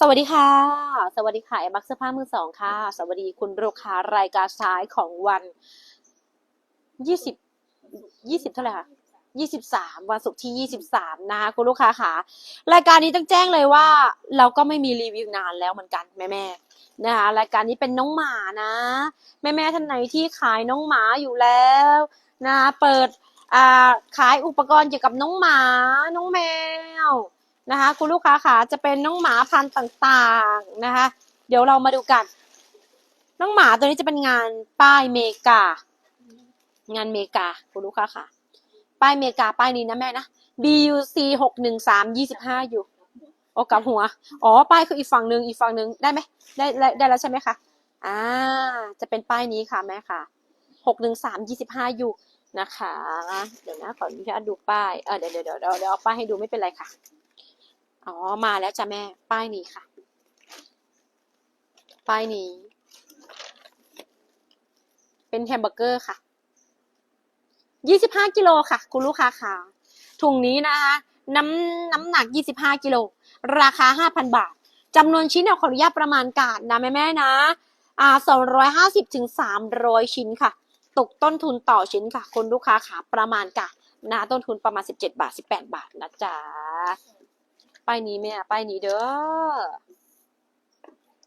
สวัสดีค่ะ สวัสดีค่ะไอ้บักเสื้อผ้ามือสองค่ะ สวัสดีคุณลูกค้ารายการซ้ายของวันยี่สิบยี่สิบเท่าไหร่คะยี่สิบสามวันศุกร์ที่ยี่สิบสามนะคะคุณลูกค้าค่ะ รายการนี้ต้องแจ้งเลยว่า เราก็ไม่มีรีวิวนานแล้วเหมือนกันแม่แม่นะคะรายการนี้เป็นน้องหมานะแม่แม่ท่านไหนที่ขายน้องหมาอยู่แล้วนะคะเปิดอ่าขายอุปกรณ์เกี่ยวกับน้องหมา น้องแมว นะคะ คุณลูกค้าค่ะจะเป็นน้องหมาพันธุ์ต่างๆนะคะ เดี๋ยวเรามาดูกัน น้องหมาตัวนี้จะเป็นงานป้ายเมกางานเมกาคุณลูกค้าค่ะ ป้ายเมกาป้ายนี้นะแม่นะ BUC หกหนึ่งสามยี่สิบห้าอยู่โอ้กับหัว อ๋อ ป้ายคืออีกฝั่งหนึ่งอีกฝั่งหนึ่งได้ไหมได้ได้ได้แล้วใช่ไหมคะอ่าจะเป็นป้ายนี้ค่ะแม่ค่ะหกหนึ่งสามยี่สิบห้าอยู่นะคะ เดี๋ยวนะขออนุญาตดูป้าย เออเดี๋ยวเดี๋ยวเดี๋ยวเดี๋ยวเดี๋ยวเอาป้ายให้ดูไม่เป็นไรค่ะ อ๋อ มาแล้วจ้ะแม่ ป้ายนี้ค่ะ ป้ายนี้ เป็นแฮมเบอร์เกอร์ค่ะยี่สิบห้ากิโลค่ะ คุณลูกค้าค่ะ ถุงนี้นะคะ น้ำน้ำหนักยี่สิบห้ากิโล ราคาห้าพันบาทจำนวนชิ้นเอาขออนุญาตประมาณการนะแม่แม่นะอ่าสองร้อยห้าสิบถึงสามร้อยชิ้นค่ะ ตกต้นทุนต่อชิ้นค่ะคุณลูกค้าค่ะประมาณการนะต้นทุนประมาณสิบเจ็ดบาทสิบแปดบาทนะจ๊ะ ป้ายนี้แม่ป้ายนี้เด้อ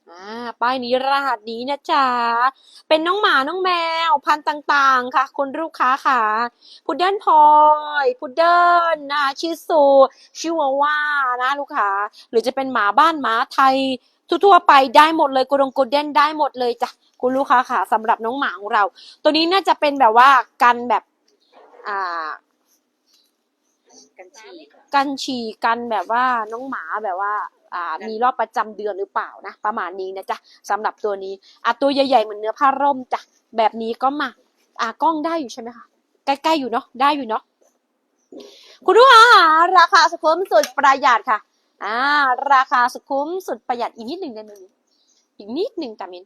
อ่าป้ายนี้รหัสนี้นะจ๊ะ เป็นน้องหมาน้องแมวพันธุ์ต่างๆ ค่ะ คุณลูกค้าค่ะพุดเดิ้ลพอยพุดเดิ้ลนะชิสุชิวาว่านะลูกค้าหรือจะเป็นหมาบ้านหมาไทยทั่วๆไปได้หมดเลยกูดงกูเด้นได้หมดเลยจ้ะคุณลูกค้าค่ะสำหรับน้องหมาของเรา ตัวนี้น่าจะเป็นแบบว่ากันแบบอ่า กันฉีกกันฉี่กันแบบว่าน้องหมาแบบว่าอ่ามีรอบประจำเดือนหรือเปล่านะ ประมาณนี้นะจ๊ะสำหรับตัวนี้อะตัวใหญ่ๆเหมือนเนื้อผ้าร่มจ้ะแบบนี้ก็มาอ่ากล้องได้อยู่ใช่ไหมคะใกล้ๆอยู่เนาะได้อยู่เนาะคุณลูกค้าค่ะราคาสุขุมสุดประหยัดค่ะอ่าราคาสุขุมสุดประหยัดอีกนิดหนึ่งได้ไหมมินอีกนิดหนึ่งแต่มิน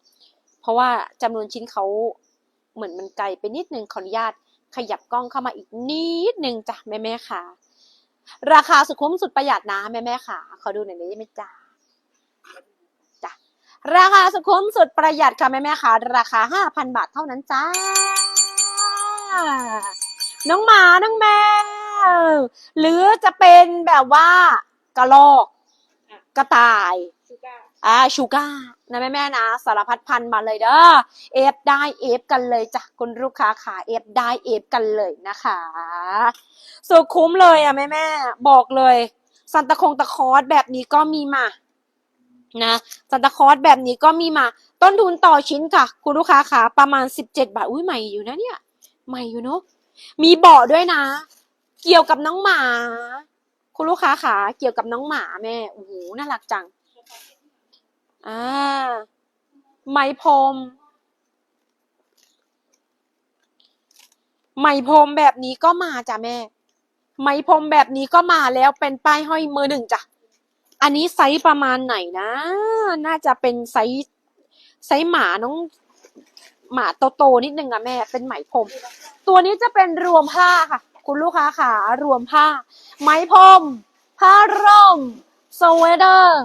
เพราะว่าจำนวนชิ้นเขาเหมือนมันไกลไปนิดหนึ่งขออนุญาตขยับกล้องเข้ามาอีกนิดหนึ่งจ้ะแม่แม่ๆค่ะ ราคาสุขุมสุดประหยัดนะแม่แม่ๆค่ะขอดูหน่อยได้ไหมจ๊ะจ้ะราคาสุขุมสุดประหยัดค่ะแม่แม่ๆค่ะราคาห้าพันบาทเท่านั้นจ้า น้องหมาน้องแมวหรือจะเป็นแบบว่ากระรอก กระต่ายชูก้า อ่าชูก้านะแม่แม่นะสารพัดพันมาเลยเด้อเอฟได้เอฟกันเลยจ้ะคุณลูกค้าขาเอฟได้เอฟกันเลยนะคะสุดคุ้มเลยอะแม่แม่บอกเลยซันตาคงตะคอสแบบนี้ก็มีมานะซันตาคอสแบบนี้ก็มีมา ต้นทุนต่อชิ้นค่ะ คุณลูกค้าขาประมาณสิบเจ็ดบาทอุ้ยใหม่อยู่นะเนี่ย ใหม่อยู่เนาะมีเบาะด้วยนะ เกี่ยวกับน้องหมา คุณลูกค้าขาเกี่ยวกับน้องหมาแม่โอ้โหน่ารักจัง อ่า ไหมพรม ไหมพรมแบบนี้ก็มาจ้ะแม่ ไหมพรมแบบนี้ก็มาแล้วเป็นป้ายห้อยมือหนึ่งจ้ะ อันนี้ไซส์ประมาณไหนนะ น่าจะเป็นไซส์ไซส์หมาน้องหมาโตๆนิดนึงอะแม่ เป็นไหมพรม ตัวนี้จะเป็นรวมผ้าค่ะ คุณลูกค้าขารวมผ้า ไหมพรม ผ้าร่มสเวตเตอร์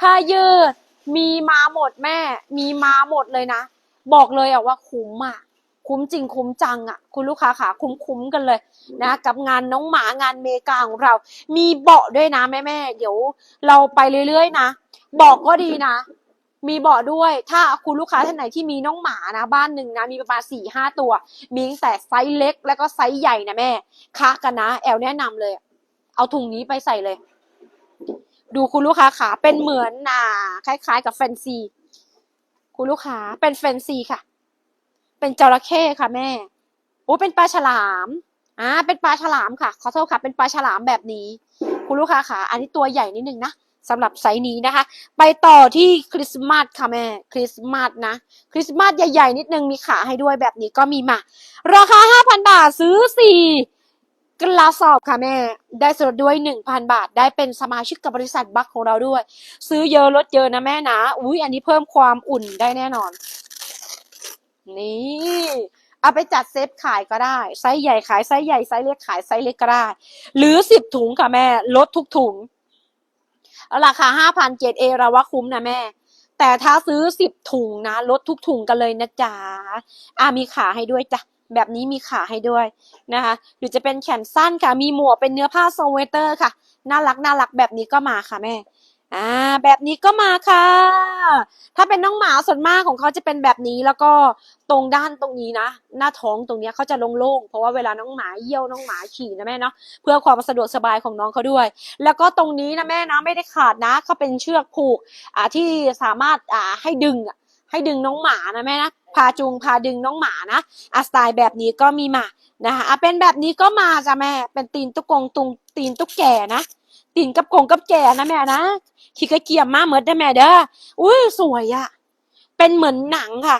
ผ้ายืด มีมาหมดแม่ มีมาหมดเลยนะ บอกเลยอะว่าคุ้มอะคุ้มจริงคุ้มจังอะคุณลูกค้าขาคุ้มคุ้มกันเลยนะ กับงานน้องหมางานเมกาของเรา มีเบาะด้วยนะแม่แม่เดี๋ยวเราไปเรื่อยๆนะบอกก็ดีนะ มีเบาะด้วย ถ้าคุณลูกค้าท่านไหนที่มีน้องหมานะบ้านหนึ่งนะ มีประมาณสี่ห้าตัว มีตั้งแต่ไซส์เล็กแล้วก็ไซส์ใหญ่นะแม่คะกันนะ แอลแนะนำเลย เอาถุงนี้ไปใส่เลย ดูคุณลูกค้าขาเป็นเหมือนอ่าคล้าย ๆ กับแฟนซี คุณลูกค้าเป็นแฟนซีค่ะ เป็นจระเข้ค่ะแม่โอ้เป็นปลาฉลามอ่าเป็นปลาฉลามค่ะ ขอโทษค่ะ เป็นปลาฉลามแบบนี้ คุณลูกค้าขาอันนี้ตัวใหญ่นิดนึงนะสำหรับไซส์นี้นะคะ ไปต่อที่คริสต์มาสค่ะแม่ คริสต์มาสนะ คริสต์มาสใหญ่ๆ นิดนึงมีขาให้ด้วยแบบนี้ก็มีมา ราคา 5,000 บาทซื้อ 4 กระสอบค่ะแม่ ได้ส่วนลดด้วย 1,000 บาท ได้เป็นสมาชิกกับบริษัทบัคของเราด้วย ซื้อเยอะลดเยอะนะแม่นะ อุ้ยอันนี้เพิ่มความอุ่นได้แน่นอน นี่ เอาไปจัดเซฟขายก็ได้ ไซส์ใหญ่ขายไซส์ใหญ่ไซส์เล็กขายไซส์เล็กก็ได้ หรือ 10 ถุงค่ะแม่ ลดทุกถุง ราคาห้าพันเจ็ดเอเราว่าคุ้มนะแม่แต่ถ้าซื้อสิบถุงนะ ลดทุกถุงกันเลยนะจ๊ะ อ่ามีขาให้ด้วยจ้ะ แบบนี้มีขาให้ด้วยนะคะ หรือจะเป็นแขนสั้นค่ะ มีหมวกเป็นเนื้อผ้าสเวตเตอร์ค่ะ น่ารักน่ารักแบบนี้ก็มาค่ะแม่ อ่า แบบนี้ก็มาค่ะ ถ้าเป็นน้องหมาส่วนมากของเขาจะเป็นแบบนี้แล้วก็ตรงด้านตรงนี้นะ หน้าท้องตรงเนี้ยเขาจะโล่งๆ เพราะว่าเวลาน้องหมาเยี่ยวน้องหมาฉี่นะแม่เนาะ เพื่อความสะดวกสบายของน้องเขาด้วย แล้วก็ตรงนี้นะแม่นะไม่ได้ขาดนะเขาเป็นเชือกผูก อ่าที่สามารถอ่าให้ดึงอะให้ดึงน้องหมานะแม่นะ พาจูงพาดึงน้องหมานะอะสไตล์แบบนี้ก็มีมานะคะอะเป็นแบบนี้ก็มาจ้ะแม่ เป็นตีนตุ๊กกงตุงตีนตุ๊กแก่นะตีนกับกงกับแก่นะแม่นะขี้กระเกียมมาเหมือนได้แม่เด้ออุ้ยสวยอะเป็นเหมือนหนังค่ะ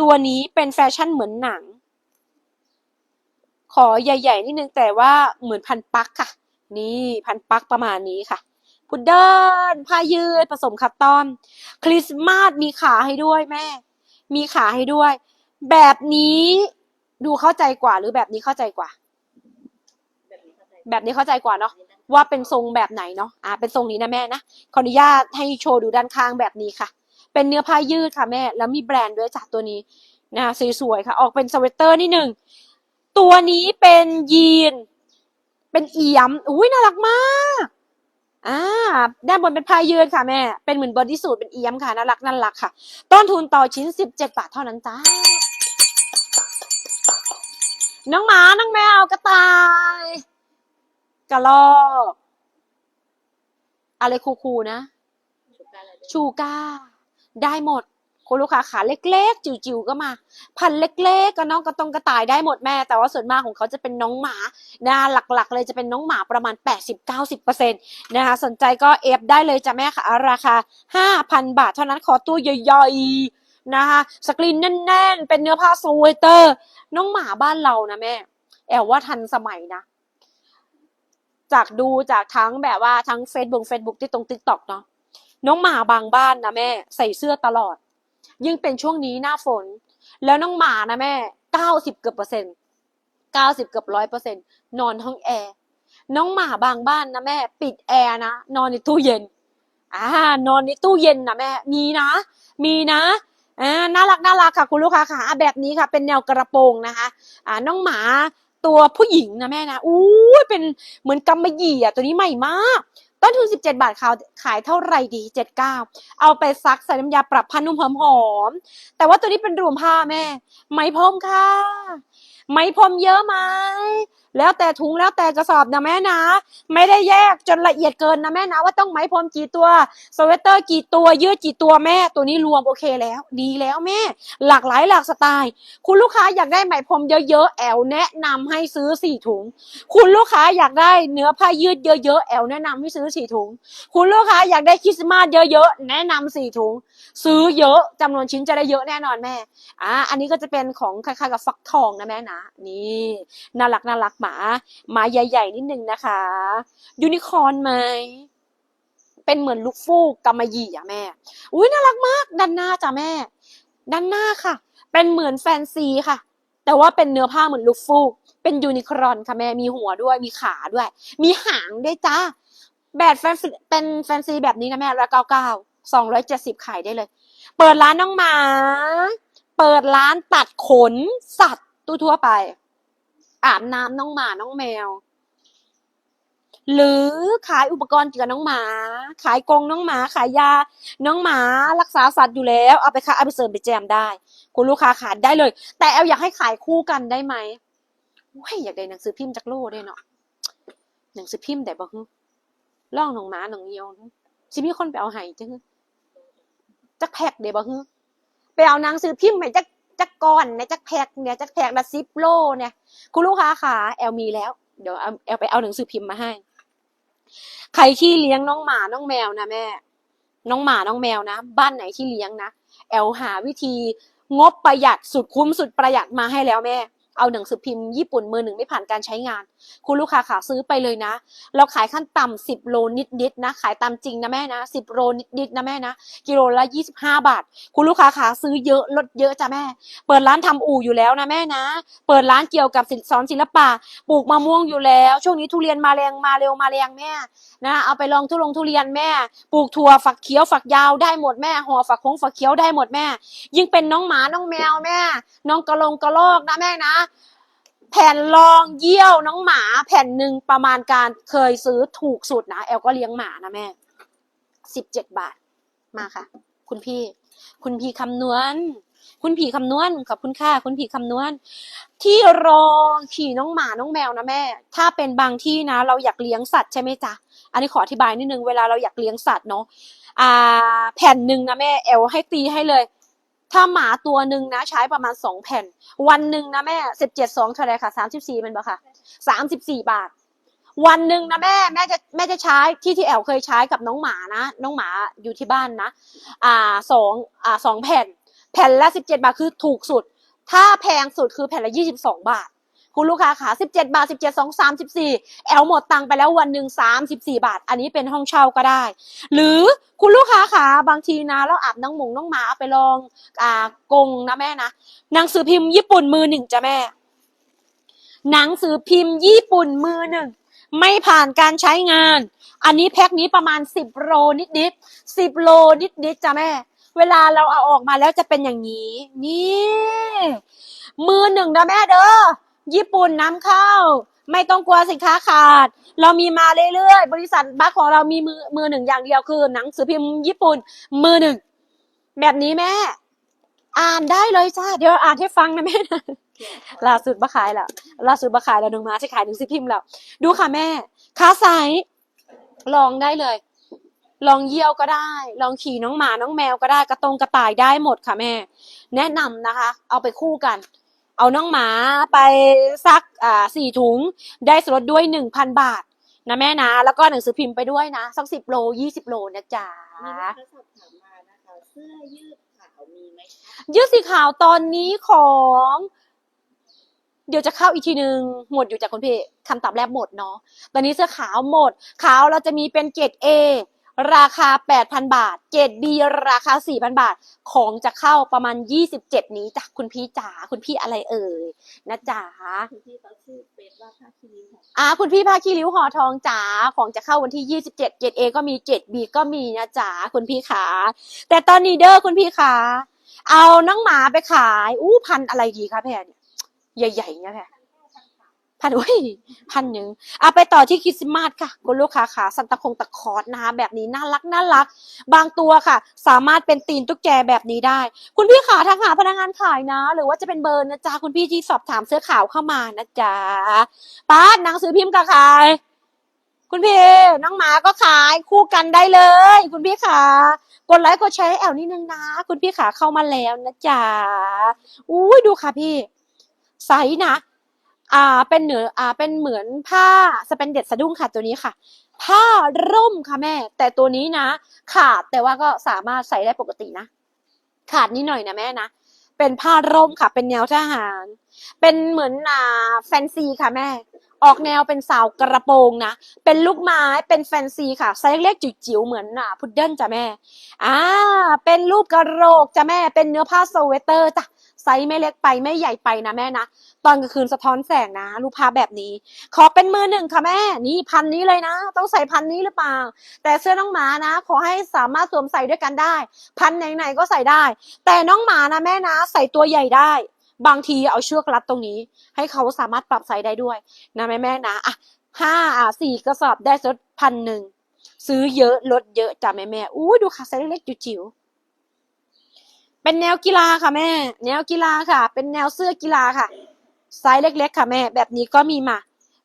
ตัวนี้เป็นแฟชั่นเหมือนหนัง ขอใหญ่ ๆนิดนึงแต่ว่าเหมือนพันปักค่ะ นี่พันปักประมาณนี้ค่ะพุดเดิ้ลผ้ายืดผสมคัตตอน คริสต์มาสมีขาให้ด้วยแม่ มีขาให้ด้วย แบบนี้ดูเข้าใจกว่าหรือแบบนี้เข้าใจกว่า แบบนี้เข้าใจกว่าเนาะว่าเป็นทรงแบบไหนเนาะอ่าเป็นทรงนี้นะแม่นะขออนุญาตให้โชว์ดูด้านข้างแบบนี้ค่ะ เป็นเนื้อผ้ายืดค่ะแม่ แล้วมีแบรนด์ด้วยจากตัวนี้นะคะสวยๆค่ะ ออกเป็นสเวตเตอร์นิดหนึ่งตัวนี้เป็นยีน เป็นเอี่ยมอุ้ยน่ารักมาก อ่าด้านบนเป็นผ้ายืดค่ะแม่ เป็นเหมือนบอดี้สูทเป็นเอี๊ยมค่ะน่ารักน่ารักค่ะ ต้นทุนต่อชิ้นสิบเจ็ดบาทเท่านั้นจ้า น้องหมา น้องแมว กระต่าย กระรอก อะไรคูลๆนะชูการอะชูก้า ได้หมด คุณลูกค้าขาเล็กๆ จิ๋วๆก็มา พันเล็กๆก็น้องกระตงกระต่ายได้หมดแม่ แต่ว่าส่วนมากของเขาจะเป็นน้องหมานะหลักๆ เลยจะเป็นน้องหมาประมาณ 80-90%นะคะสนใจก็เอฟได้เลยจ้ะแม่ค่ะ ราคา 5,000 บาทเท่านั้นขอตัวใหญ่ๆนะคะสกรีนแน่นๆ เป็นเนื้อผ้าสเวเตอร์ น้องหมาบ้านเรานะแม่ แอลว่าทันสมัยนะ จากดูจากทั้งแบบว่าทั้ง Facebook Facebook ที่ตรง TikTok เนาะน้องหมาบางบ้านนะแม่ ใส่เสื้อตลอด ยิ่งเป็นช่วงนี้หน้าฝน แล้วน้องหมานะแม่เก้าสิบเกือบเปอร์เซ็นต์เก้าสิบเกือบร้อยเปอร์เซ็นต์นอนห้องแอร์น้องหมาบางบ้านนะแม่ ปิดแอร์นะนอนในตู้เย็นอ่านอนในตู้เย็นนะแม่ มีนะ มีนะอ่าน่ารักน่ารักค่ะคุณลูกค้าค่ะแบบนี้ค่ะ เป็นแนวกระโปรงนะคะอ่าน้องหมาตัวผู้หญิงนะแม่นะอู้เป็นเหมือนกำมะหยี่อะตัวนี้ใหม่มาก ต้นทุน 17 บาทขายขายเท่าไหร่ดี 79 เอาไปซักใส่น้ำยาปรับผ้านุ่มหอมๆแต่ว่าตัวนี้เป็นรวมผ้าแม่ ไหมพรมค่ะ ไหมพรมเยอะไหมแล้วแต่ถุงแล้วแต่กระสอบนะแม่นะ ไม่ได้แยกจนละเอียดเกินนะแม่นะ ว่าต้องไหมพรมกี่ตัวสเวตเตอร์กี่ตัวยืดกี่ตัวแม่ตัวนี้รวมโอเคแล้ว ดีแล้วแม่ หลากหลายหลากสไตล์ คุณลูกค้าอยากได้ไหมพรมเยอะๆแอลแนะนำให้ซื้อสี่ถุง คุณลูกค้าอยากได้เนื้อผ้ายืดเยอะๆแอลแนะนำให้ซื้อสี่ถุง คุณลูกค้าอยากได้คริสต์มาสเยอะๆแนะนำสี่ถุง ซื้อเยอะจำนวนชิ้นจะได้เยอะแน่นอนแม่อ่าอันนี้ก็จะเป็นของคล้ายๆกับฟักทองนะแม่นะนี่น่ารักน่ารักหมาหมาใหญ่ ๆ นิดนึงนะคะ ยูนิคอร์นไหมเป็นเหมือนลูกฟูกกำมะหยี่อะแม่ อุ้ยน่ารักมากด้านหน้าจ้ะแม่ ด้านหน้าค่ะ เป็นเหมือนแฟนซีค่ะ แต่ว่าเป็นเนื้อผ้าเหมือนลูกฟูก เป็นยูนิคอร์นค่ะแม่ มีหัวด้วยมีขาด้วย มีหางด้วยจ้าแบบแฟนซีเป็นแฟนซีแบบนี้นะแม่ร้อยเก้าเก้า สองร้อยเจ็ดสิบขายได้เลย เปิดร้านน้องหมา เปิดร้านตัดขนสัตว์ตทั่วไป อาบน้ำน้องหมาน้องแมว หรือขายอุปกรณ์เกี่ยวกับน้องหมา ขายกรงน้องหมา ขายยา น้องหมารักษาสัตว์อยู่แล้ว เอาไปค่ะเอาไปเสริมไปแจมได้ คุณลูกค้าขายได้เลย แต่แอลอยากให้ขายคู่กันได้ไหมว้ยอยากได้หนังสือพิมพ์จากโลด้วยเนาะหนังสือพิมพ์แต่บ่ฮึล่องน้องหมาน้องเงียวสิมีคนไปเอาให้จัง จักแพกเด้บ่ฮึไปเอาหนังสือพิมพ์ให้จักจักก้อนเนี่ยจักแพกเนี่ยจักแพกละสิบโลเนี่ย คุณลูกค้าค่ะแอลมีแล้วเดี๋ยวเอาแอลไปเอาหนังสือพิมพ์มาให้ ใครที่เลี้ยงน้องหมาน้องแมวนะแม่ น้องหมาน้องแมวนะ บ้านไหนที่เลี้ยงนะแอลหาวิธีงบประหยัดสุดคุ้มสุดประหยัดมาให้แล้วแม่ เอาหนังสือพิมพ์ญี่ปุ่นมือหนึ่งไม่ผ่านการใช้งาน คุณลูกค้าขาซื้อไปเลยนะ เราขายขั้นต่ำสิบโลนิดๆนะ ขายตามจริงนะแม่นะสิบโลนิดๆนะแม่นะ กิโลละยี่สิบห้าบาท คุณลูกค้าขาซื้อเยอะลดเยอะจ้ะแม่ เปิดร้านทำอู่อยู่แล้วนะแม่นะ เปิดร้านเกี่ยวกับศิลป์สอนศิลปะ ปลูกมะม่วงอยู่แล้ว ช่วงนี้ทุเรียนมาแรงมาเร็วมาแรงแม่นะ เอาไปลองทุลงทุเรียนแม่ ปลูกถั่วฝักเขียวฝักยาวได้หมดแม่ ห่อฝักคงฝักเขียวได้หมดแม่ ยิ่งเป็นน้องหมาน้องแมวแม่ น้องกระลงกระลอกนะแม่นะ แผ่นรองเยี่ยวน้องหมาแผ่นหนึ่งประมาณการเคยซื้อถูกสุดนะแอลก็เลี้ยงหมานะแม่สิบเจ็ดบาทมาค่ะ คุณพี่ คุณพี่คำนวณ คุณพีคำนวณขอบคุณค่ะคุณพีคำนวณ ที่รองขี่น้องหมาน้องแมวนะแม่ ถ้าเป็นบางที่นะ เราอยากเลี้ยงสัตว์ใช่ไหมจ๊ะอันนี้ขออธิบายนิดนึงเวลาเราอยากเลี้ยงสัตว์เนาะอ่า แผ่นหนึ่งนะแม่แอลให้ตีให้เลย ถ้าหมาตัวหนึ่งนะใช้ประมาณสองแผ่น วันหนึ่งนะแม่สิบเจ็ดสองเท่าไรค่ะสามสิบสี่เป็นปะค่ะสามสิบสี่บาท วันหนึ่งนะแม่แม่จะแม่จะใช้ที่ที่แอลเคยใช้กับน้องหมานะ น้องหมาอยู่ที่บ้านนะ อ่าสองอ่าสองแผ่น แผ่นละสิบเจ็ดบาทคือถูกสุด ถ้าแพงสุดคือแผ่นละยี่สิบสองบาท คุณลูกค้าขาสิบาทสิบเจ็ดสองสามสิบสี่แอลหมดตังค์ไปแล้ววันหนึ่งสามสิบาท อันนี้เป็นห้องเช่าก็ได้ หรือคุณลูกค้าขาบางทีนะเราอาบน้องหมงน้องหมาไปลองอ่ากงนะแม่นะหนังสือพิมพ์ญี่ปุ่นมือหนึ่งจ้ะแม่ หนังสือพิมพ์ญี่ปุ่นมือหนึ่งไม่ผ่านการใช้งาน อันนี้แพ็คนี้ประมาณสิบโลนิดนิดสิบโลนิดนิดๆจ้ะแม่ เวลาเราเอาออกมาแล้วจะเป็นอย่างนี้ นี่ มือหนึ่งนะแม่เด้อ ญี่ปุ่นนำเข้า ไม่ต้องกลัวสินค้าขาด เรามีมาเรื่อยๆ บริษัทบัคของเรามีมือมือหนึ่งอย่างเดียวคือ หนังสือพิมพ์ญี่ปุ่นมือหนึ่งแบบนี้แม่ อ่านได้เลยจ้าเดี๋ยวอ่านให้ฟังนะแม่นะล่าสุดมาขายแล้วล่าสุดมาขายแล้วน้องมาจะขายหนังสือพิมพ์แล้ว ดูค่ะแม่ค้าไซส์ลองได้เลย ลองเยี่ยวก็ได้ ลองขี่น้องหมาน้องแมวก็ได้กระตรงกระต่ายได้หมดค่ะแม่ แนะนำนะคะ เอาไปคู่กัน เอาน้องหมาไปซักอ่าสี่ถุง ได้ส่วนลดด้วยหนึ่งพันบาทนะแม่นะ แล้วก็หนังสือพิมพ์ไปด้วยนะ สักสิบโลยี่สิบโลนะจ๊ะ มีลูกค้าสอบถามมานะคะเสื้อยืดขาวมีไหมคะยืดสีขาวตอนนี้ของ เดี๋ยวจะเข้าอีกทีนึงหมดอยู่จากคุณพี่คำตอบแรกหมดเนาะตอนนี้เสื้อขาวหมด ขาวเราจะมีเป็นเกรด A ราคา 8,000 บาท เกรด B ราคา 4,000 บาท ของจะเข้าประมาณ 27 นี้จ้ะคุณพี่จ๋า คุณพี่อะไรเอ่ย นะจ๋า คุณพี่เขาชื่อเฟซว่าผ้าคีริ้วของอ่า คุณพี่ผ้าขี้ริ้วห่อทองจ๋า ของจะเข้าวันที่ 27 เกรด A ก็มี เกรด B ก็มีนะจ๋า คุณพี่ขา แต่ตอนนี้เด้อคุณพี่ขา เอาน้องหมาไปขาย อู้พันอะไรดีคะแพรเนี่ย ใหญ่ๆเนี่ยแพร พันโอ้ยพันหนึ่งเอาไปต่อที่คริสต์มาสค่ะคุณลูกค้าขาซันตาคงตะคอร์ดนะคะแบบนี้น่ารักน่ารัก บางตัวค่ะ สามารถเป็นตีนตุ๊กแกแบบนี้ได้ คุณพี่ขาทักหาพนักงานขายนะ หรือว่าจะเป็นเบอร์นะจ๊ะคุณพี่ที่สอบถามเสื้อขาวเข้ามานะจ๊ะป้าหนังสือพิมพ์ก็ขาย คุณพี่น้องหมาก็ขายคู่กันได้เลย คุณพี่ขากดไลค์กดแชร์ให้แอลนิดนึงนะคุณพี่ขาเข้ามาแล้วนะจ๊ะอุ้ยดูค่ะพี่ไซส์นะ อ่าเป็นเหนืออ่าเป็นเหมือนผ้าสเปนเด็ดสะดุ้งค่ะตัวนี้ค่ะ ผ้าร่มค่ะแม่ แต่ตัวนี้นะ ขาดแต่ว่าก็สามารถใส่ได้ปกตินะ ขาดนิดหน่อยนะแม่นะเป็นผ้าร่มค่ะ เป็นแนวทหาร เป็นเหมือนอ่าแฟนซีค่ะแม่ ออกแนวเป็นสาวกระโปรงนะ เป็นลูกไม้ เป็นแฟนซีค่ะไซส์เล็กจิ๋วเหมือนอ่าพุดเดิ้ลจ้ะแม่ อ่า เป็นรูปกระโหลกจ้ะแม่ เป็นเนื้อผ้าสเวตเตอร์จ้ะ ไซส์ไม่เล็กไปไม่ใหญ่ไปนะแม่นะ ตอนกลางคืนสะท้อนแสงนะรูปภาพแบบนี้ ขอเป็นมือหนึ่งค่ะแม่ นี่พันนี้เลยนะ ต้องใส่พันนี้หรือเปล่า แต่เสื้อน้องหมานะ ขอให้สามารถสวมใส่ด้วยกันได้ พันไหนๆก็ใส่ได้ แต่น้องหมานะแม่นะ ใส่ตัวใหญ่ได้บางทีเอาเชือกรัดตรงนี้ ให้เขาสามารถปรับไซส์ได้ด้วยนะแม่แม่นะอะห้าอะสี่กระสอบได้ลดพันหนึ่งซื้อเยอะลดเยอะจ้ะแม่แม่อู้ดูค่ะไซส์เล็กจิ๋วๆ เป็นแนวกีฬาค่ะแม่ แนวกีฬาค่ะ เป็นแนวเสื้อกีฬาค่ะ ไซส์เล็ก ๆ ค่ะแม่ แบบนี้ก็มีมา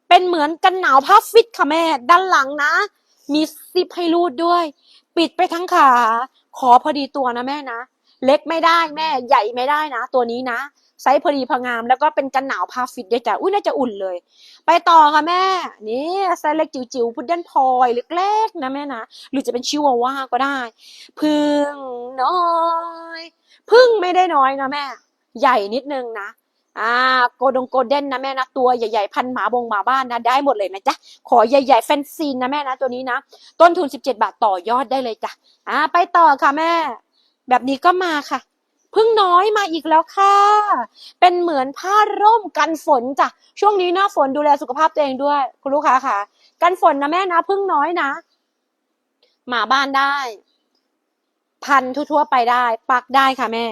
เป็นเหมือนกันหนาวผ้าฟิตค่ะแม่ ด้านหลังนะ มีซิปให้รูดด้วย ปิดไปทั้งขา ขอพอดีตัวนะแม่นะ เล็กไม่ได้แม่ ใหญ่ไม่ได้นะ ตัวนี้นะ ไซส์พอดีพองาม แล้วก็เป็นกันหนาวผ้าฟิตด้วยจ้ะอุ้ยน่าจะอุ่นเลย ไปต่อค่ะแม่ นี่ไซส์เล็กจิ๋วๆพุดเดิ้ลพลอยเล็กๆนะแม่นะหรือจะเป็นชิวาว่าก็ได้ พึ่งน้อยพึ่งไม่ได้น้อยนะแม่ ใหญ่นิดนึงนะอ่าโกดงโกลเด้นนะแม่นะตัวใหญ่ๆพันหมาบงหมาบ้านนะได้หมดเลยนะจ๊ะขอใหญ่ๆแฟนซีนนะแม่นะตัวนี้นะต้นทุน 17 บาทต่อยอดได้เลยจ้ะอ่าไปต่อค่ะแม่ แบบนี้ก็มาค่ะ พึ่งน้อยมาอีกแล้วค่ะ เป็นเหมือนผ้าร่มกันฝนจ้ะ ช่วงนี้หน้าฝนดูแลสุขภาพตัวเองด้วย คุณลูกค้าค่ะ กันฝนนะแม่นะพึ่งน้อยนะ หมาบ้านได้ พันทั่วๆไปได้ ปักได้ค่ะแม่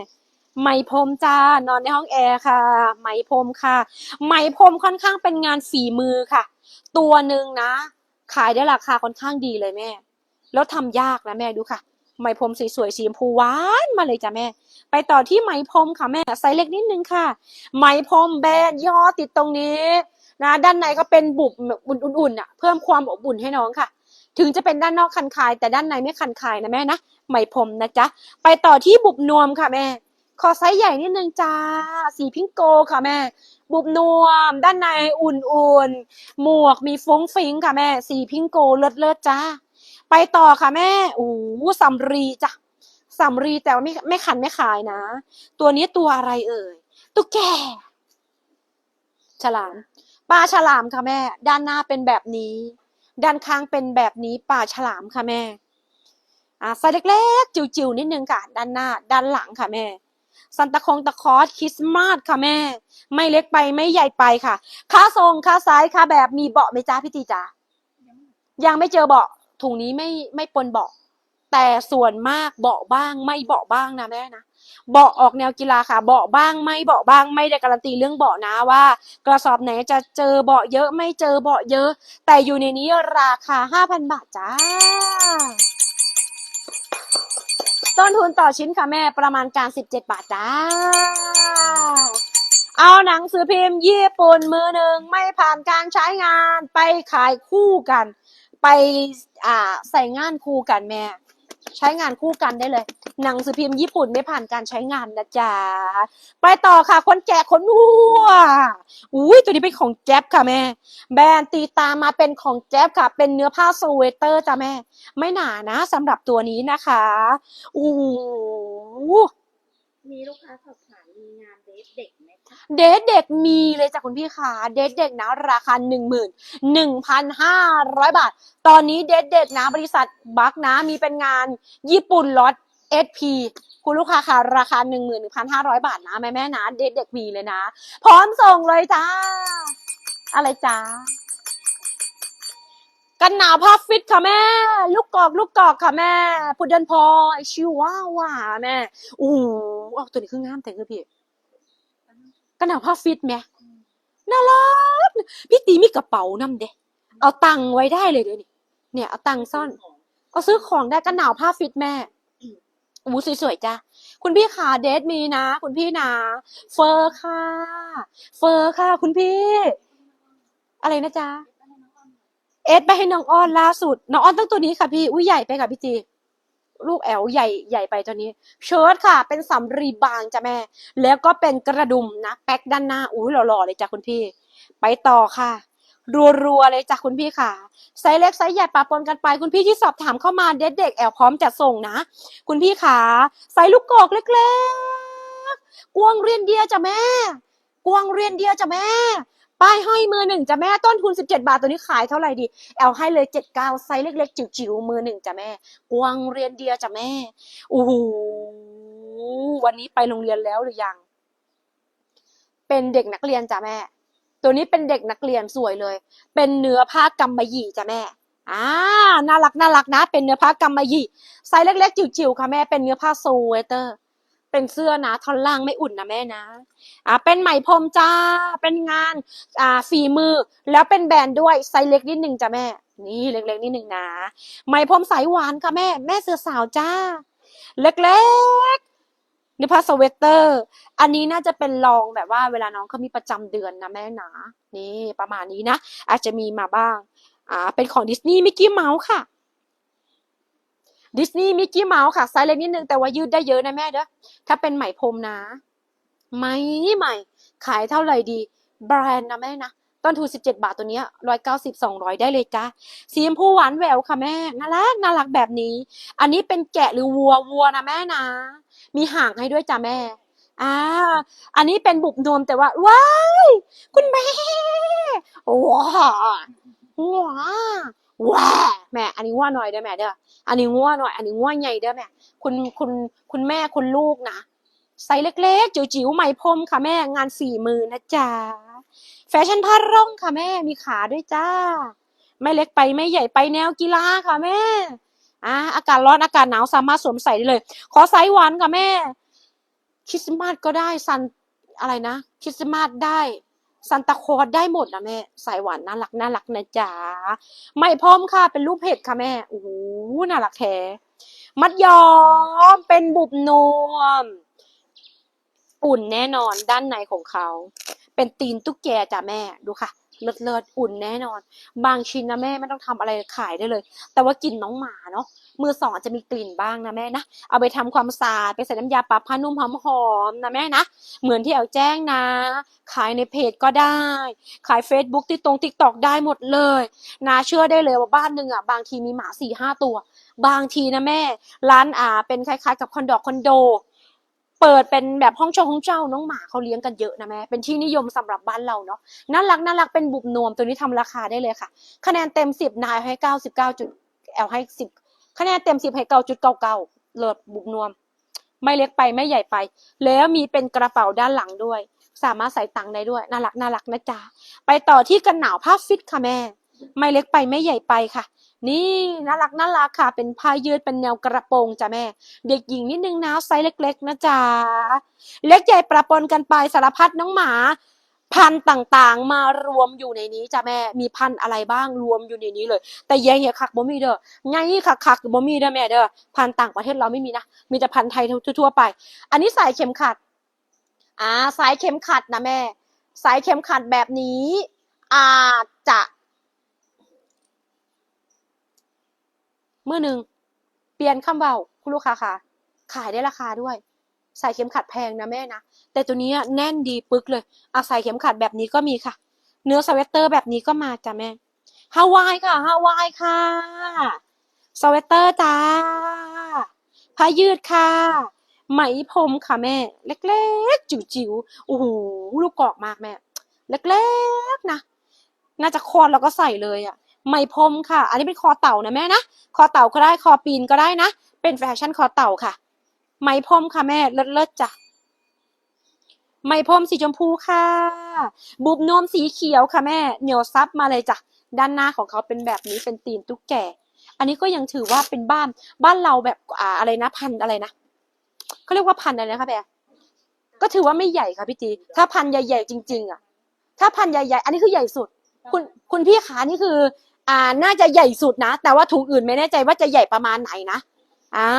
ไหมพรมจ้านอนในห้องแอร์ค่ะ ไหมพรมค่ะ ไหมพรมค่อนข้างเป็นงานฝีมือค่ะ ตัวหนึ่งนะ ขายได้ราคาค่อนข้างดีเลยแม่ แล้วทำยากนะแม่ดูค่ะ ไหมพรมสวยๆสีชมพูหวานมาเลยจ้ะแม่ ไปต่อที่ไหมพรมค่ะแม่ไซส์เล็กนิดนึงค่ะ ไหมพรมแบนด์ย่อติดตรงนี้นะ ด้านในก็เป็นบุบอุ่นๆอะเพิ่มความอบอุ่นให้น้องค่ะ ถึงจะเป็นด้านนอกคันคาย แต่ด้านในไม่คันคายนะแม่นะไหมพรมนะจ๊ะไปต่อที่บุบนวมค่ะแม่ขอไซส์ใหญ่นิดนึงจ้าสีพิงโกค่ะแม่ บุบนวม ด้านในอุ่นๆหมวกมีฟงฟิงค่ะแม่ สีพิงโกเลิศเลิศจ้าไปต่อค่ะแม่โอ้โหสำรีจ้ะ สำรีแต่ว่าไม่ไม่ขันไม่ขายนะ ตัวนี้ตัวอะไรเอ่ย ตุ๊กแก ฉลาม ปลาฉลามค่ะแม่ ด้านหน้าเป็นแบบนี้ ด้านข้างเป็นแบบนี้ปลาฉลามค่ะแม่ อ่าไซส์เล็กๆ จิ๋วๆนิดนึงค่ะ ด้านหน้า ด้านหลังค่ะแม่ซันตาคงตะคอสคริสต์มาสค่ะแม่ ไม่เล็กไปไม่ใหญ่ไปค่ะค่าทรงค่าไซส์ค่าแบบมีเบาะไหมจ้าพี่จีจ้ายังไม่เจอเบาะถุงนี้ไม่ไม่ปนเบาะ แต่ส่วนมากเบาบ้างไม่เบาบ้างนะแม่นะเบาออกแนวกีฬาค่ะ เบาบ้างไม่เบาบ้างไม่ได้การันตีเรื่องเบานะว่า กระสอบไหนจะเจอเบาเยอะไม่เจอเบาเยอะ แต่อยู่ในนี้ราคา 5,000 บาทจ้า ต้นทุนต่อชิ้นค่ะแม่ประมาณการ 17 บาทจ้า เอาหนังสือพิมพ์ญี่ปุ่นมือหนึ่งไม่ผ่านการใช้งานไปขายคู่กัน ไปอ่าใส่งานคู่กันแม่ ใช้งานคู่กันได้เลย หนังสือพิมพ์ญี่ปุ่นไม่ผ่านการใช้งานนะจ๊ะ ไปต่อค่ะ คนแก่คนวัวอุ้ยตัวนี้เป็นของแจ๊บค่ะแม่ แบรนด์ตีตามมาเป็นของแจ๊บค่ะ เป็นเนื้อผ้าสเวตเตอร์จ้ะแม่ ไม่หนานะสำหรับตัวนี้นะคะอู้ ค้าสอบถามมีงานเดทเด็กไหมคะเดทเด็กมีเลยจ้ะคุณพี่ค่ะเดทเด็กนะราคาหนึ่งหมื่นหนึ่งพันห้าร้อยบาท ตอนนี้เดทเด็กนะบริษัทบัคนะมีเป็นงานญี่ปุ่นล็อต SP คุณลูกค้าค่ะ ราคาหนึ่งหมื่นหนึ่งพันห้าร้อยบาทนะแม่แม่นะ เดทเด็กมีเลยนะ พร้อมส่งเลยจ้า อะไรจ้า กันหนาวผ้าฟิตค่ะแม่ ลูกกอกลูกกอกค่ะแม่พุดเดิลพอยชิวว่าว่าแม่อู้เอาตัวนี้คืองามแต่งคือพี่กันหนาวผ้าฟิตแม่น่ารักพี่ตีมีกระเป๋านำเด้เอาตังไว้ได้เลยเดี๋ยวนี้เนี่ยเอาตังซ่อนเอาซื้อของได้กันหนาวผ้าฟิตแม่อู้สวยๆจ้ะคุณพี่ขาเดทมีนะ คุณพี่นะเฟอร์ค่ะ เฟอร์ค่ะ คุณพี่ อะไรนะจ๊ะ เอสไปให้น้องอ้อนล่าสุด น้องอ้อนต้องตัวนี้ค่ะพี่ อุ้ยใหญ่ไปค่ะพี่จี ลูกแอลใหญ่ใหญ่ไปตัวนี้ เชิ้ตค่ะ เป็นสำรีบางจ้ะแม่ แล้วก็เป็นกระดุมนะ แป๊กด้านหน้า อุ้ยหล่อๆเลยจ้ะคุณพี่ ไปต่อค่ะ รัวๆเลยจ้ะคุณพี่ค่ะ ไซส์เล็กไซส์ใหญ่ปะปนกันไป คุณพี่ที่สอบถามเข้ามาเด็ดเด็กแอลพร้อมจะส่งนะ คุณพี่ขาไซส์ลูกกอกเล็กๆ กวางเรียนเดียจ้ะแม่ กวางเรียนเดียจ้ะแม่ ป้ายห้อยมือหนึ่งจ้ะแม่ต้นทุน 17 บาทตัวนี้ขายเท่าไหร่ดีแอลให้เลย 79 ไซส์เล็ก ๆ จิ๋วๆมือหนึ่งจ้ะแม่กวางเรียนเดียจ้ะแม่โอ้โหวันนี้ไปโรงเรียนแล้วหรือยัง เป็นเด็กนักเรียนจ้ะแม่ ตัวนี้เป็นเด็กนักเรียนสวยเลย เป็นเนื้อผ้ากำมะหยี่จ้ะแม่อ่าน่ารักน่ารักนะ เป็นเนื้อผ้ากำมะหยี่ไซส์เล็ก ๆ จิ๋วๆค่ะแม่เป็นเนื้อผ้าโซเวเตอร์ เป็นเสื้อนะท่อนล่างไม่อุ่นนะแม่นะอ่าเป็นไหมพรมจ้า เป็นงานอ่าฝีมือ แล้วเป็นแบรนด์ด้วยไซส์เล็กนิดหนึ่งจ้ะแม่ นี่เล็กๆนิดหนึ่งนะ ไหมพรมสายหวานค่ะแม่ แม่เสื้อสาวจ้า เล็กๆนี่ผ้าสเวตเตอร์ อันนี้น่าจะเป็นรองแบบว่าเวลาน้องเขามีประจำเดือนนะแม่นะนี่ประมาณนี้นะ อาจจะมีมาบ้าง อ่า เป็นของดิสนีย์มิกกี้เมาส์ค่ะ ดิสนีย์มิกกี้เมาส์ค่ะไซส์เล็กนิดนึงแต่ว่ายืดได้เยอะนะแม่เด้อถ้าเป็นไหมพรมนะไหมใหม่ ขายเท่าไหร่ดี แบรนด์นะแม่นะต้นทุน17 บาทตัวนี้ร้อยเก้าสิบสองร้อยได้เลยจ้าสีชมพูหวานแหววค่ะแม่น่ารักน่ารักแบบนี้ อันนี้เป็นแกะหรือวัววัวนะแม่นะ มีห่างให้ด้วยจ้ะแม่อ่าอันนี้เป็นบุบนวมแต่ว่าว้ายคุณแม่ว้าว้า ว้าแม่อันนี้ว่าหน่อยเด้แม่เด้ออันนี้ง่วหน่อย อันนี้ง่วใหญ่เด้อแม่คุณคุณคุณแม่คุณลูกนะไซส์เล็กๆ จิ๋วๆไหมพรมค่ะแม่งานสี่มือนะจ๊ะแฟชั่นผ้าร่องค่ะแม่มีขาด้วยจ้าไม่เล็กไปไม่ใหญ่ไปแนวกีฬาค่ะแม่อ่าอากาศร้อนอากาศหนาวสามารถสวมใส่ได้เลย ขอไซส์หวานค่ะแม่คริสต์มาสก็ได้ซันอะไรนะคริสต์มาสได้ ซันตาคอสได้หมดนะแม่ สายหวานน่ารักน่ารักนะจ๊ะไม่พร้อมค่ะ เป็นรูปเห็ดค่ะแม่โอ้โหน่ารักแท้มัดยอมเป็นบุบนวม อุ่นแน่นอนด้านในของเขา เป็นตีนตุ๊กแกจ้ะแม่ดูค่ะ เลิศเลิศอุ่นแน่นอน บางชิ้นนะแม่ไม่ต้องทำอะไรขายได้เลย แต่ว่ากลิ่นน้องหมาเนาะมือสองอาจจะมีกลิ่นบ้างนะแม่นะเอาไปทำความสะอาดไปใส่น้ำยาปรับผ้านุ่มหอมๆนะแม่นะเหมือนที่แอลแจ้งนะ ขายในเพจก็ได้ ขาย Facebook ที่ตรงติ๊กตอกได้หมดเลยนาเชื่อได้เลยว่าบ้านหนึ่งอะบางทีมีหมาสี่ห้าตัว บางทีนะแม่ ร้านอ่าเป็นคล้ายๆ กับคอนโดคอนโด เปิดเป็นแบบห้องเช่าห้องเช่าน้องหมาเขาเลี้ยงกันเยอะนะแม่เป็นที่นิยมสำหรับบ้านเราเนาะน่ารักน่ารักเป็นบุบนวมตัวนี้ทำราคาได้เลยค่ะ คะแนนเต็มสิบนายให้เก้าสิบเก้าจุดแอลให้สิบคะแนนเต็มสิบให้เก้าจุดเก้าเก้าเลิศบุบนวม ไม่เล็กไปไม่ใหญ่ไป แล้วมีเป็นกระเป๋าด้านหลังด้วย สามารถใส่ตังค์ได้ด้วยน่ารักน่ารักนะจ๊ะไปต่อที่กันหนาวผ้าฟิตค่ะแม่ ไม่เล็กไปไม่ใหญ่ไปค่ะ นี่น่ารักน่ารักค่ะ เป็นผ้ายืดเป็นแนวกระโปรงจ้ะแม่ เด็กหญิงนิดนึงนะไซส์เล็ก ๆ นะจ๊ะเล็กใหญ่ประปนกันไปสารพัดน้องหมา พันต่างๆมารวมอยู่ในนี้จ้ะแม่มีพันอะไรบ้างรวมอยู่ในนี้เลย แต่แย่เหี้ยคักบ่มีเด้อไงคักคักบ่มีเด้อแม่เด้อพันต่างประเทศเราไม่มีนะมีแต่พันไทยทั่วๆไป อันนี้สายเข็มขัดอ่าสายเข็มขัดนะแม่ สายเข็มขัดแบบนี้ อาจจะ มื่อหนึ่งเปลี่ยนคำเบาคุณลูกค้าค่ะ ขายได้ราคาด้วย ใส่เข็มขัดแพงนะแม่นะ แต่ตัวนี้แน่นดีปึกเลยอาใส่เข็มขัดแบบนี้ก็มีค่ะ เนื้อสเวตเตอร์แบบนี้ก็มาจ้ะแม่ฮาวายค่ะฮาวายค่ะสเวตเตอร์จ้าผ้ายืดค่ะ ไหมพรมค่ะแม่ เล็กๆ จิ๋วๆโอ้โหลูกกอกมากแม่ เล็กๆนะ น่าจะคลอดแล้วก็ใส่เลยอะ ไหมพรมค่ะ อันนี้เป็นคอเต่านะแม่นะ คอเต่าก็ได้คอปีนก็ได้นะ เป็นแฟชั่นคอเต่าค่ะ ไหมพรมค่ะแม่เลิศๆจ้ะไหมพรมสีชมพูค่ะ บุบนวมสีเขียวค่ะแม่ เหนียวซับมาเลยจ้ะ ด้านหน้าของเขาเป็นแบบนี้เป็นตีนตุ๊กแก อันนี้ก็ยังถือว่าเป็นบ้านบ้านเราแบบอ่าอะไรนะพันอะไรนะเขาเรียกว่าพันอะไรนะคะแบร์ก็ถือว่าไม่ใหญ่ค่ะพี่จีถ้าพันใหญ่ๆจริง ๆ อะ ถ้าพันใหญ่ๆ อันนี้คือใหญ่สุด คุณคุณพี่ขานี่คือ อ่าน่าจะใหญ่สุดนะ แต่ว่าถุงอื่นไม่แน่ใจว่าจะใหญ่ประมาณไหนนะอ่า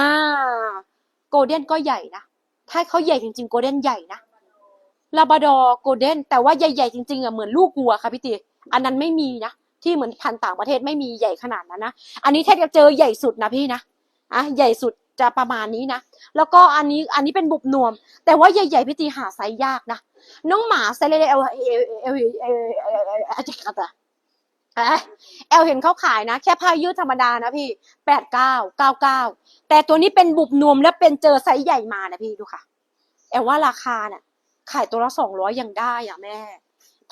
โกลเด้นก็ใหญ่นะถ้าเขาใหญ่จริงๆโกลเด้นใหญ่นะลาบราดอโกลเด้นแต่ว่าใหญ่ๆจริงๆอะเหมือนลูกวัวค่ะพี่ตีอันนั้นไม่มีนะที่เหมือนพันธุ์ต่างประเทศไม่มีใหญ่ขนาดนั้นนะอันนี้แทบจะเจอใหญ่สุดนะพี่นะอะใหญ่สุดจะประมาณนี้นะ แล้วก็อันนี้อันนี้เป็นบุบนวม แต่ว่าใหญ่ๆพี่ตีหาไซส์ยากนะน้องหมาไซส์เล็กเอลเอลเอลเอลเอลเอล แอลเห็นเขาขายนะ แค่ผ้ายืดธรรมดานะพี่แปดเก้าเก้าเก้าแต่ตัวนี้เป็นบุบนวมและเป็นเจอไซส์ใหญ่มานะพี่ดูค่ะ แอลว่าราคาเนี่ยขายตัวละสองร้อยยังได้อะแม่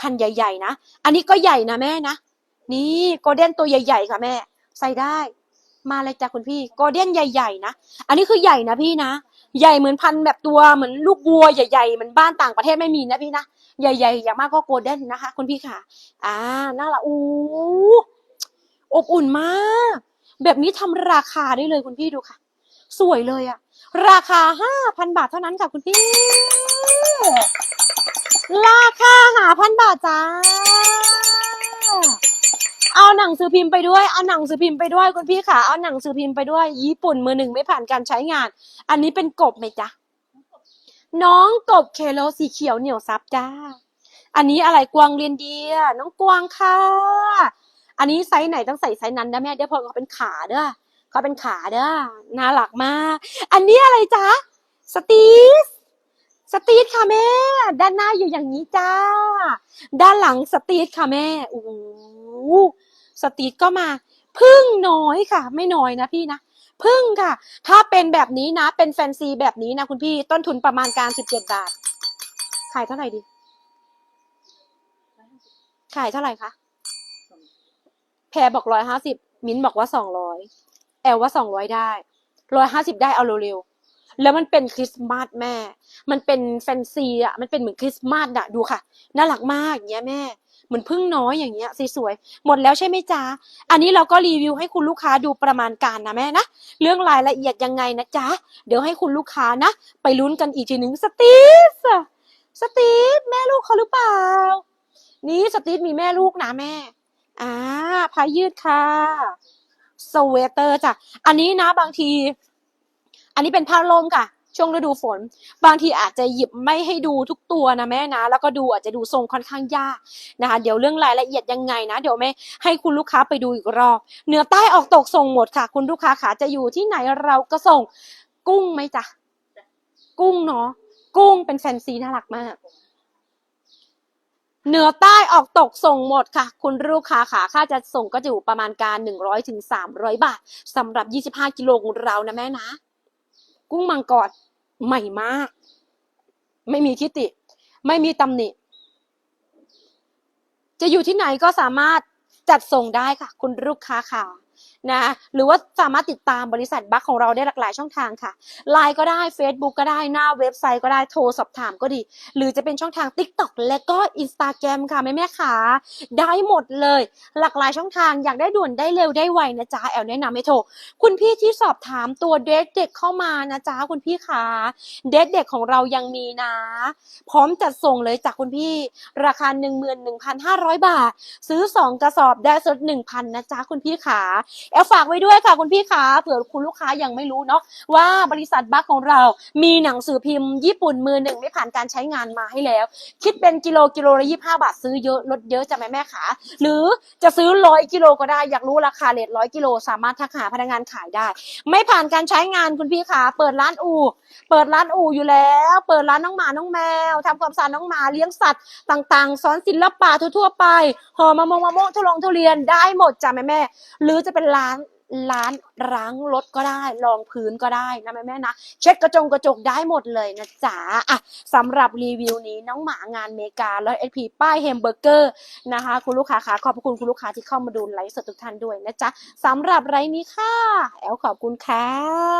พันใหญ่ๆนะ อันนี้ก็ใหญ่นะแม่นะ นี่โกลเด้นตัวใหญ่ๆค่ะแม่ ใส่ได้ มาเลยจ้ะคุณพี่โกลเด้นใหญ่ๆนะ อันนี้คือใหญ่นะพี่นะ ใหญ่เหมือนพันแบบตัวเหมือนลูกวัวใหญ่ๆเหมือนบ้านต่างประเทศไม่มีนะพี่นะ ใหญ่ๆ อย่างมากก็โกลเด้นนะคะ คุณพี่ค่ะ อ่าน่าละอู้อบอุ่นมาก แบบนี้ทำราคาได้เลยคุณพี่ดูค่ะ สวยเลยอะราคาห้าพันบาทเท่านั้นค่ะคุณพี่ ราคาหาพันบาทจ้า เอาหนังสือพิมพ์ไปด้วย เอาหนังสือพิมพ์ไปด้วยคุณพี่ค่ะ เอาหนังสือพิมพ์ไปด้วย ญี่ปุ่นมือหนึ่งไม่ผ่านการใช้งาน อันนี้เป็นกบไหมจ๊ะ น้องกบเคโลสีเขียวเหนียวซับจ้า อันนี้อะไรกวางเรียนเดีย น้องกวางค่ะ อันนี้ไซส์ไหนต้องใส่ไซส์นั้นนะแม่เดี๋ยวพอเขาเป็นขาเด้อเขาเป็นขาเด้อน่ารักมาก อันนี้อะไรจ๊ะสตีฟสตีฟค่ะแม่ ด้านหน้าอยู่อย่างนี้จ้า ด้านหลังสตีฟค่ะแม่โอ้สตีฟก็มาพึ่งน้อยค่ะ ไม่น้อยนะพี่นะ พึ่งค่ะ ถ้าเป็นแบบนี้นะ เป็นแฟนซีแบบนี้นะคุณพี่ต้นทุนประมาณการสิบเจ็ดบาท ขายเท่าไหร่ดี ขายเท่าไหร่คะแพรบอกร้อยห้าสิบมิ้นบอกว่าสองร้อยแอลว่าสองร้อยได้ร้อยห้าสิบได้เอาเร็วๆแล้วมันเป็นคริสต์มาสแม่ มันเป็นแฟนซีอะมันเป็นเหมือนคริสต์มาสอะดูค่ะ น่ารักมากอย่างเงี้ยแม่ เหมือนพึ่งน้อยอย่างเงี้ยสวยๆหมดแล้วใช่ไหมจ๊ะอันนี้เราก็รีวิวให้คุณลูกค้าดูประมาณการนะแม่นะเรื่องรายละเอียดยังไงนะจ๊ะเดี๋ยวให้คุณลูกค้านะ ไปลุ้นกันอีกทีหนึ่งสตีฟสตีฟแม่ลูกเขาหรือเปล่า นี่สตีฟมีแม่ลูกนะแม่อ่าพายืดค่ะสเวตเตอร์จ้ะอันนี้นะบางที อันนี้เป็นผ้าลมค่ะ ช่วงฤดูฝน บางทีอาจจะหยิบไม่ให้ดูทุกตัวนะแม่นะ แล้วก็ดูอาจจะดูทรงค่อนข้างยากนะคะ เดี๋ยวเรื่องรายละเอียดยังไงนะ เดี๋ยวแม่ให้คุณลูกค้าไปดูอีกรอบเหนือใต้ออกตกส่งหมดค่ะ คุณลูกค้าขาจะอยู่ที่ไหนเราก็ส่ง กุ้งไหมจ๊ะกุ้งเนาะกุ้งเป็นแฟนซีน่ารักมากเหนือใต้ออกตกส่งหมดค่ะ คุณลูกค้าขาค่าจะส่งก็จะอยู่ประมาณการ 100ถึง300 บาทสำหรับ 25 กิโลของเรานะแม่นะ กุ้งมังกร ใหม่มาก ไม่มีทิติไม่มีตำหนิ จะอยู่ที่ไหนก็สามารถจัดส่งได้ค่ะ คุณลูกค้าค่ะ นะหรือว่าสามารถติดตามบริษัทบัคของเราได้หลากหลายช่องทางค่ะไลน์ก็ได้ Facebook ก็ได้หน้าเว็บไซต์ก็ได้โทรสอบถามก็ดี หรือจะเป็นช่องทาง TikTok และก็ Instagram ค่ะแม่แม่ขาได้หมดเลย หลากหลายช่องทางอยากได้ด่วนได้เร็วได้ไวนะจ๊ะแอลแนะนำให้โทรคุณพี่ที่สอบถามตัวเด็กเด็กเข้ามานะจ๊ะคุณพี่ขาเด็กเด็กของเรายังมีนะ พร้อมจัดส่งเลยจากคุณพี่ราคา 11,500 บาท ซื้อ 2 กระสอบได้สด1,000นะจ๊ะคุณพี่ขาแอลฝากไว้ด้วยค่ะคุณพี่ขาเผื่อคุณลูกค้ายังไม่รู้เนาะว่าบริษัทบัคของเรามีหนังสือพิมพ์ญี่ปุ่นมือหนึ่งไม่ผ่านการใช้งานมาให้แล้ว คิดเป็นกิโลกิโลละยี่ห้าบาทซื้อเยอะลดเยอะจ้ะแม่แม่ขาหรือจะซื้อร้อยกิโลก็ได้อยากรู้ราคาเลทร้อยกิโลสามารถทักหาพนักงานขายได้ ไม่ผ่านการใช้งานคุณพี่ขาเปิดร้านอู่เปิดร้านอู่อยู่แล้ว เปิดร้านน้องหมาน้องแมวทำความสะอาดน้องหมาเลี้ยงสัตว์ต่างๆ สอนศิลปะทั่วๆไปห่อมะม่วงมะม่วงทุลงทุเรียนได้หมดจ้ะแม่แม่หรือจะเป็นร้านร้านล้างรถก็ได้รองพื้นก็ได้นะแม่แม่ๆนะเช็ดกระจงกระจกได้หมดเลยนะจ๊ะอะสำหรับรีวิวนี้น้องหมางานเมกาแล้วเอพีป้ายแฮมเบอร์เกอร์นะคะ คุณลูกค้าคะขอบคุณคุณลูกค้าที่เข้ามาดูไลฟ์สดทุกท่านด้วยนะจ๊ะสำหรับไลฟ์นี้ค่ะแอลขอบคุณค่ะ